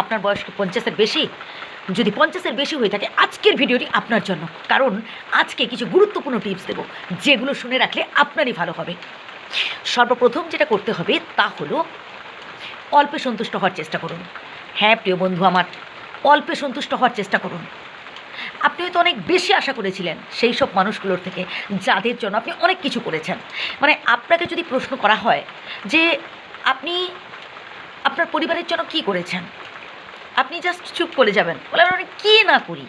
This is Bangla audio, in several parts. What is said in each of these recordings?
আপনার বয়স কি পঞ্চাশের বেশি? যদি পঞ্চাশের বেশি হয়ে থাকে, আজকের ভিডিওটি আপনার জন্য। কারণ আজকে কিছু গুরুত্বপূর্ণ টিপস দেবো, যেগুলো শুনে রাখলে আপনারই ভালো হবে। সর্বপ্রথম যেটা করতে হবে, তা হলো অল্পে সন্তুষ্ট হওয়ার চেষ্টা করুন। হ্যাঁ প্রিয় বন্ধু আমার, অল্পে সন্তুষ্ট হওয়ার চেষ্টা করুন। আপনি হয়তো অনেক বেশি আশা করেছিলেন সেই সব মানুষগুলোর থেকে, যাদের জন্য আপনি অনেক কিছু করেছেন। মানে আপনাকে যদি প্রশ্ন করা হয় যে, আপনি আপনার পরিবারের জন্য কি করেছেন? আপনি জাস্ট চুপ করে যাবেন। বলেন, আমি কী না করি?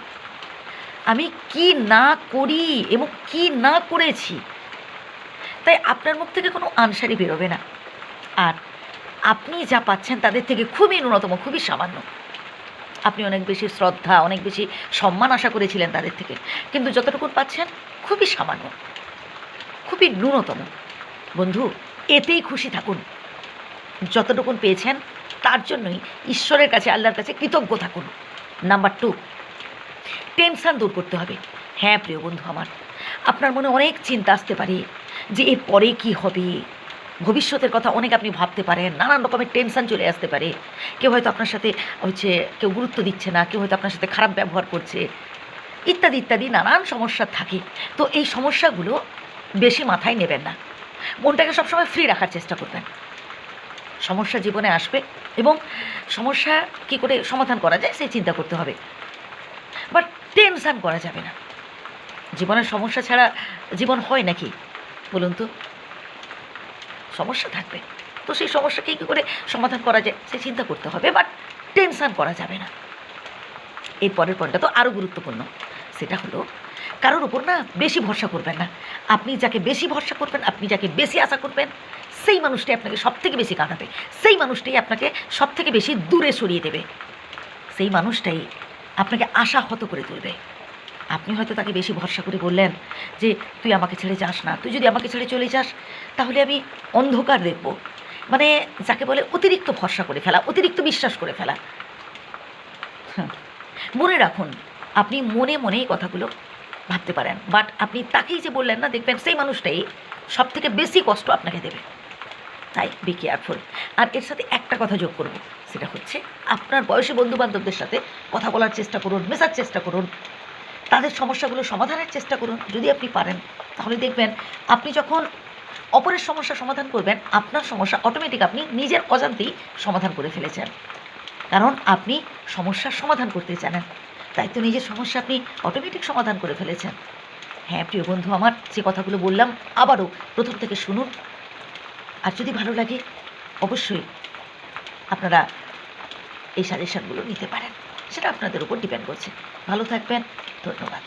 আমি কি না করি? এবং কি না করেছি? তাই আপনার মুখ থেকে কোনো আনসারই বেরোবে না। আর আপনি যা পাচ্ছেন তাদের থেকে খুবই ন্যূনতম, খুবই সামান্য। আপনি অনেক বেশি শ্রদ্ধা, অনেক বেশি সম্মান আশা করেছিলেন তাদের থেকে। কিন্তু যতটুকু পাচ্ছেন, খুবই সামান্য, খুবই ন্যূনতম। বন্ধু, এতেই খুশি থাকুন। যতটুকুন পেয়েছেন, তার জন্যই ঈশ্বরের কাছে, আল্লাহর কাছে কৃতজ্ঞ থাকুন। নাম্বার টু, টেনশান দূর করতে হবে। হ্যাঁ প্রিয় বন্ধু আমার, আপনার মনে অনেক চিন্তা আসতে পারে যে এর পরে কি হবে? ভবিষ্যতের কথা অনেক আপনি ভাবতে পারেন, নানান রকমের টেনশন চলে আসতে পারে। কেউ হয়তো আপনার সাথে হচ্ছে কেউ গুরুত্ব দিচ্ছে না, কেউ হয়তো আপনার সাথে খারাপ ব্যবহার করছে, ইত্যাদি ইত্যাদি, নানান সমস্যা থাকে। তো এই সমস্যাগুলো বেশি মাথায় নেবেন না। মনটাকে সবসময় ফ্রি রাখার চেষ্টা করবেন। সমস্যা জীবনে আসবে এবং সমস্যা কী করে সমাধান করা যায় সেই চিন্তা করতে হবে। বাট টেনশান করা যাবে না। জীবনের সমস্যা ছাড়া জীবন হয় নাকি? বলুন তো। সমস্যা থাকবে। তো সেই সমস্যাকে কী করে সমাধান করা যায় সে চিন্তা করতে হবে। বাট টেনশান করা যাবে না। এই পরের পয়েন্টটা তো আরও গুরুত্বপূর্ণ। সেটা হলো, কারোর উপর না বেশি ভরসা করবেন না। আপনি যাকে বেশি ভরসা করবেন, আপনি যাকে বেশি আশা করবেন সেই মানুষটাই আপনাকে সব থেকে বেশি কাঁদাবে। সেই মানুষটাই আপনাকে সব থেকে বেশি দূরে সরিয়ে দেবে। সেই মানুষটাই আপনাকে আশাহত করে তুলবে। আপনি হয়তো তাকে বেশি ভরসা করে বললেন যে, তুই আমাকে ছেড়ে যাস না। তুই যদি আমাকে ছেড়ে চলে যাস, তাহলে আমি অন্ধকার দেখব। মানে যাকে বলে অতিরিক্ত ভরসা করে ফেলা, অতিরিক্ত বিশ্বাস করে ফেলা। হুম। মনে রাখুন, আপনি মনে মনে এই কথাগুলো ভাবতে পারেন। বাট আপনি তাকেই যে বললেন না, দেখবেন সেই মানুষটাই সব থেকে বেশি কষ্ট আপনাকে দেবে। তাই বি কেয়ারফুল আর এর সাথে একটা কথা যোগ করব, সেটা হচ্ছে আপনার বয়সী বন্ধু বান্ধবদের সাথে কথা বলার চেষ্টা করুন, মেশার চেষ্টা করুন। তাদের সমস্যাগুলো সমাধানের চেষ্টা করুন, যদি আপনি পারেন। তাহলে দেখবেন আপনি যখন অপরের সমস্যা সমাধান করবেন, আপনার সমস্যা অটোমেটিক আপনি নিজের অজান্তেই সমাধান করে ফেলেছেন। কারণ আপনি সমস্যার সমাধান করতে জানেন। তাই তো নিজের সমস্যা আপনি অটোমেটিক সমাধান করে ফেলেছেন। হ্যাঁ প্রিয় বন্ধু, আমার যে কথাগুলো বললাম, আবারও প্রথম থেকে শুনুন। আর যদি ভালো লাগে, অবশ্যই আপনারা এই সাজেশনগুলো নিতে পারেন। সেটা আপনাদের উপর ডিপেন্ড করছে। ভালো থাকবেন। ধন্যবাদ।